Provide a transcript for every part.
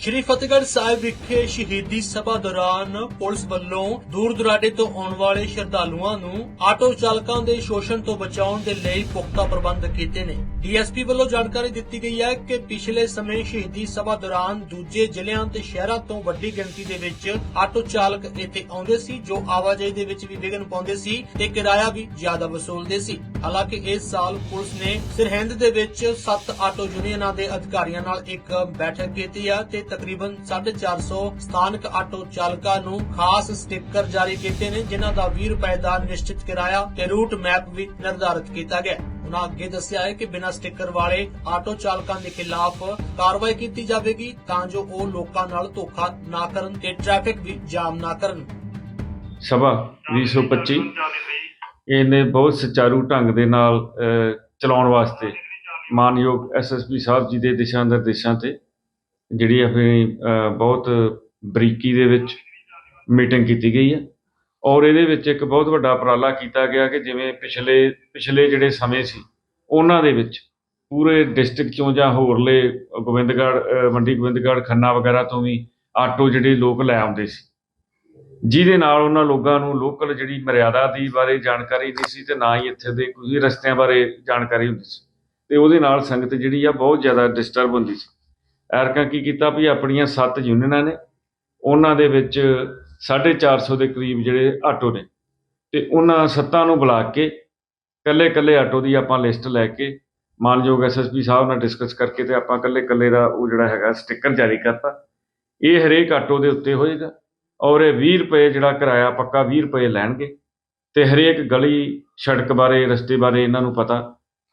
ਸ਼੍ਰੀ ਫਤਿਹਗੜ੍ਹ ਸਾਹਿਬ ਵਿਖੇ ਸ਼ਹੀਦੀ ਸਭਾ ਦੌਰਾਨ ਪੁਲਿਸ ਵੱਲੋਂ ਦੂਰ ਦੁਰਾਡੇ ਤੋਂ ਆਉਣ ਵਾਲੇ ਸ਼ਰਧਾਲੂਆਂ ਨੂੰ ਆਟੋ ਚਾਲਕਾਂ ਦੇ ਸ਼ੋਸ਼ਣ ਤੋਂ ਬਚਾਉਣ ਦੇ ਲਈ ਪੁਖਤਾ ਪ੍ਰਬੰਧ ਕੀਤੇ ਨੇ। ਡੀਐਸਪੀ ਵੱਲੋਂ ਜਾਣਕਾਰੀ ਦਿੱਤੀ ਗਈ ਹੈ ਕਿ ਪਿਛਲੇ ਸਮੇਂ ਸ਼ਹੀਦੀ ਸਭਾ ਦੌਰਾਨ ਦੂਜੇ ਜ਼ਿਲ੍ਹਿਆਂ ਤੇ ਸ਼ਹਿਰਾਂ ਤੋਂ ਵੱਡੀ ਗਿਣਤੀ ਦੇ ਵਿੱਚ ਆਟੋ ਚਾਲਕ ਇੱਥੇ ਆਉਂਦੇ ਸੀ, ਜੋ ਆਵਾਜਾਈ ਦੇ ਵਿੱਚ ਵੀ ਵਿਘਨ ਪਾਉਂਦੇ ਸੀ ਤੇ ਕਿਰਾਇਆ ਵੀ ਜ਼ਿਆਦਾ ਵਸੂਲਦੇ ਸੀ। ਹਾਲਾਂਕਿ ਇਸ ਸਾਲ ਪੁਲਿਸ ਨੇ ਸਰਹਿੰਦ ਦੇ ਵਿੱਚ 7 ਆਟੋ ਯੂਨੀਅਨਾਂ ਦੇ ਅਧਿਕਾਰੀਆਂ ਨਾਲ ਇੱਕ ਬੈਠਕ ਕੀਤੀ ਹੈ ਤੇ ਤਕਰੀਬਨ 450 ਸਥਾਨਕ ਆਟੋ ਚਾਲਕਾਂ ਨੂੰ ਖਾਸ ਸਟicker ਜਾਰੀ ਕੀਤੇ ਨੇ ਜਿਨ੍ਹਾਂ ਦਾ 20 ਰੁਪਏ ਦਾ ਨਿਸ਼ਚਿਤ ਕਿਰਾਇਆ ਤੇ ਰੂਟ ਮੈਪ ਵੀ ਨਿਰਧਾਰਿਤ ਕੀਤਾ ਗਿਆ ਹੈ। ਉਹਨਾਂ ਅੱਗੇ ਦੱਸਿਆ ਹੈ ਕਿ ਬਿਨਾਂ ਸਟicker ਵਾਲੇ ਆਟੋ ਚਾਲਕਾਂ ਦੇ ਖਿਲਾਫ ਕਾਰਵਾਈ ਕੀਤੀ ਜਾਵੇਗੀ ਤਾਂ ਜੋ ਉਹ ਲੋਕਾਂ ਨਾਲ ਧੋਖਾ ਨਾ ਕਰਨ ਤੇ ਟ੍ਰੈਫਿਕ ਵੀ ਜਾਮ ਨਾ ਕਰਨ ਸਭਾ 225 ਇਹਨੇ ਬਹੁਤ ਸੁਚਾਰੂ ਢੰਗ ਦੇ ਨਾਲ ਚਲਾਉਣ ਵਾਸਤੇ ਮਾਨਯੋਗ ਐਸਐਸਪੀ ਸਾਹਿਬ ਜੀ ਦੇ ਦਿਸ਼ਾ ਨਿਰਦੇਸ਼ਾਂ ਤੇ ਜਿਹੜੀ ਆਪਣੀ ਬਹੁਤ ਬਰੀਕੀ ਦੇ ਵਿੱਚ ਮੀਟਿੰਗ ਕੀਤੀ ਗਈ ਹੈ। ਔਰ ਇਹਦੇ ਵਿੱਚ ਇੱਕ ਬਹੁਤ ਵੱਡਾ ਉਪਰਾਲਾ ਕੀਤਾ ਗਿਆ ਕਿ ਜਿਵੇਂ ਪਿਛਲੇ ਪਿਛਲੇ ਜਿਹੜੇ ਸਮੇਂ ਸੀ, ਉਹਨਾਂ ਦੇ ਵਿੱਚ ਪੂਰੇ ਡਿਸਟ੍ਰਿਕਟ ਚੋਂ ਜਾਂ ਹੋਰਲੇ ਗੋਬਿੰਦਗੜ੍ਹ ਮੰਡੀ ਗੋਬਿੰਦਗੜ੍ਹ ਖੰਨਾ ਵਗੈਰਾ ਤੋਂ ਵੀ ਆਟੋ ਜਿਹੜੇ ਲੋਕ ਲੈ ਆਉਂਦੇ ਸੀ ਜਿਹਦੇ ਨਾਲ ਉਹਨਾਂ ਲੋਕਾਂ ਨੂੰ ਲੋਕਲ ਜਿਹੜੀ ਮਰਿਆਦਾ ਦੀ ਬਾਰੇ ਜਾਣਕਾਰੀ ਨਹੀਂ ਸੀ ਤੇ ਨਾ ਹੀ ਇੱਥੇ ਦੇ ਕੋਈ ਰਸਤਿਆਂ ਬਾਰੇ ਜਾਣਕਾਰੀ ਹੁੰਦੀ ਸੀ। ਤੇ ਉਹਦੇ ਨਾਲ ਸੰਗਤ ਜਿਹੜੀ ਆ ਬਹੁਤ ਜ਼ਿਆਦਾ ਡਿਸਟਰਬ ਹੁੰਦੀ ਸੀ। ਐਰਕਾਂ ਕੀ ਕੀਤਾ ਵੀ ਆਪਣੀਆਂ ਸੱਤ ਯੂਨੀਅਨਾਂ ਨੇ, ਉਹਨਾਂ ਦੇ ਵਿੱਚ 450 ਦੇ ਕਰੀਬ ਜਿਹੜੇ ਆਟੋ ਨੇ, ਤੇ ਉਹਨਾਂ ਸੱਤਾਂ ਨੂੰ ਬੁਲਾ ਕੇ ਕੱਲੇ ਕੱਲੇ ਆਟੋ ਦੀ ਆਪਾਂ ਲਿਸਟ ਲੈ ਕੇ ਮਾਨਯੋਗ ਐਸਐਸਪੀ ਸਾਹਿਬ ਨਾਲ ਡਿਸਕਸ ਕਰਕੇ ਤੇ ਆਪਾਂ ਕੱਲੇ ਕੱਲੇ ਦਾ ਉਹ ਜਿਹੜਾ ਹੈਗਾ ਸਟicker ਜਾਰੀ ਕਰਤਾ। ਇਹ ਹਰੇਕ ਆਟੋ ਦੇ ਉੱਤੇ ਹੋਏਗਾ। ਔਰ ਇਹ 20 ਰੁਪਏ ਜਿਹੜਾ ਕਿਰਾਇਆ ਪੱਕਾ 20 ਰੁਪਏ ਲੈਣਗੇ। ਤੇ ਹਰੇਕ ਗਲੀ, ਸੜਕ ਬਾਰੇ, ਰਸਤੇ ਬਾਰੇ ਇਹਨਾਂ ਨੂੰ ਪਤਾ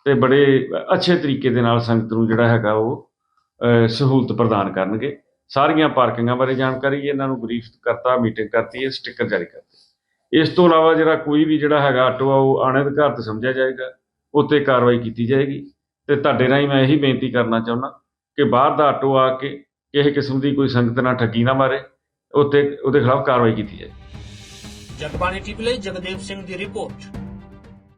ਤੇ ਬੜੇ ਅੱਛੇ ਤਰੀਕੇ ਦੇ ਨਾਲ ਸੰਗਤ ਨੂੰ ਜਿਹੜਾ ਹੈਗਾ ਉਹ ਸਹੂਲਤ ਪ੍ਰਦਾਨ ਕਰਨਗੇ। ਸਾਰੀਆਂ ਪਾਰਕਿੰਗਾਂ ਬਾਰੇ ਜਾਣਕਾਰੀ, ਇਹਨਾਂ ਨੂੰ ਬਰੀਫ ਕਰਤਾ, ਮੀਟਿੰਗ ਕਰਤੀ ਹੈ ਸਟicker ਜਾਰੀ ਕਰਤੇ। ਇਸ ਤੋਂ ਇਲਾਵਾ ਜਿਹੜਾ ਕੋਈ ਵੀ ਜਿਹੜਾ ਹੈਗਾ ਆਟੋ ਆ, ਉਹ ਅਣਅਧਿਕਾਰਤ ਸਮਝਿਆ ਜਾਏਗਾ, ਉੱਤੇ ਕਾਰਵਾਈ ਕੀਤੀ ਜਾਏਗੀ। ਤੇ ਤੁਹਾਡੇ ਰਾਹੀਂ ਮੈਂ ਇਹੀ ਬੇਨਤੀ ਕਰਨਾ ਚਾਹੁੰਦਾ ਕਿ ਬਾਹਰ ਦਾ ਆਟੋ ਆ ਕੇ ਕਿਸੇ ਕਿਸਮ ਦੀ ਕੋਈ ਸੰਗਤ ਨਾਲ ਠੱਗੀ ਨਾ ਮਾਰੇ। ਉੱਤੇ ਉਹਦੇ ਖਿਲਾਫ ਕਾਰਵਾਈ ਕੀਤੀ ਜਾਏ। ਜਗਬਾਣੀ ਟੀਵੀ ਲਈ ਜਗਦੇਵ ਸਿੰਘ ਦੀ ਰਿਪੋਰਟ।